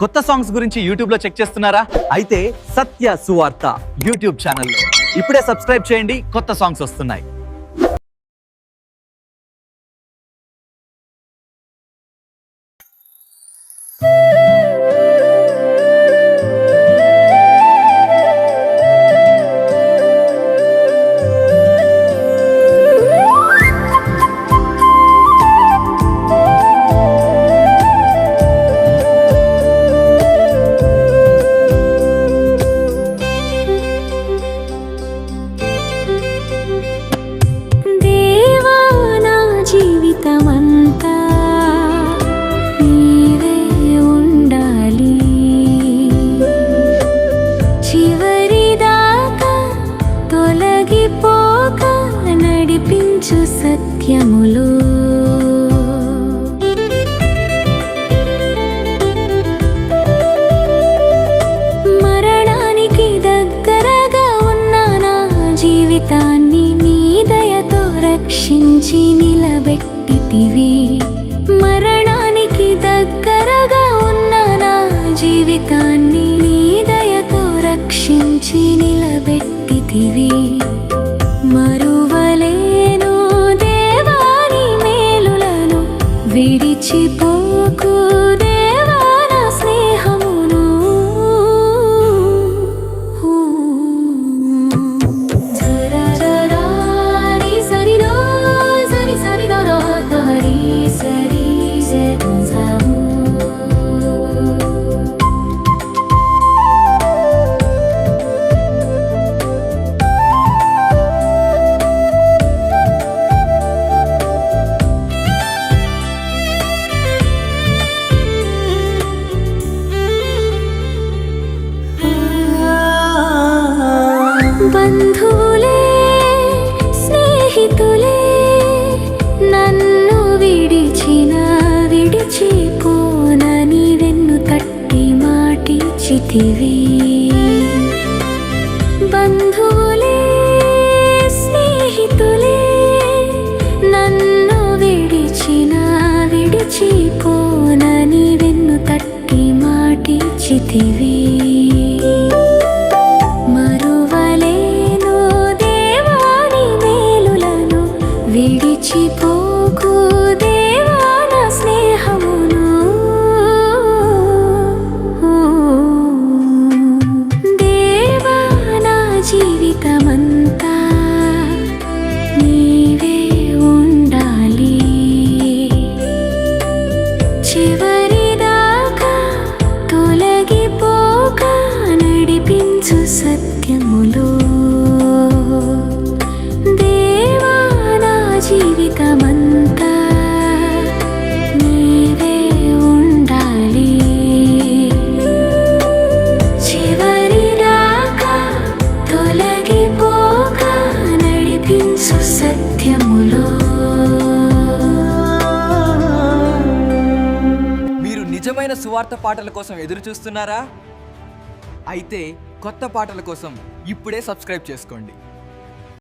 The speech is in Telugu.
కొత్త సాంగ్స్ గురించి యూట్యూబ్లో చెక్ చేస్తున్నారా? అయితే సత్య సువార్త యూట్యూబ్ ఛానల్లో. ఇప్పుడే సబ్స్క్రైబ్ చేయండి కొత్త సాంగ్స్ వస్తున్నాయి. వాక్యములు మరణానికి దగ్గరగా ఉన్న నా జీవితాన్ని నీ దయతో రక్షించి నిలబెట్టితివి. మరణానికి దగ్గరగా ఉన్న నా జీవితాన్ని నీ దయతో రక్షించి నిలబెట్టి কুকুর మాటిచితివి బంధువులే స్నేహితులే నన్ను విడిచిన విడిచిపోనని వెన్ను తట్టి మాటిచితివి నడిపించు సత్యములో. దేవా నా జీవితమంతా నీవే ఉండాలి. చివరిదాకా తొలగిపోక నడిపించు సత్యములో. మీరు నిజమైన సువార్త పాటల కోసం ఎదురు చూస్తున్నారా అయితే కొత్త పాటల కోసం ఇప్పుడే సబ్స్క్రైబ్ చేసుకోండి.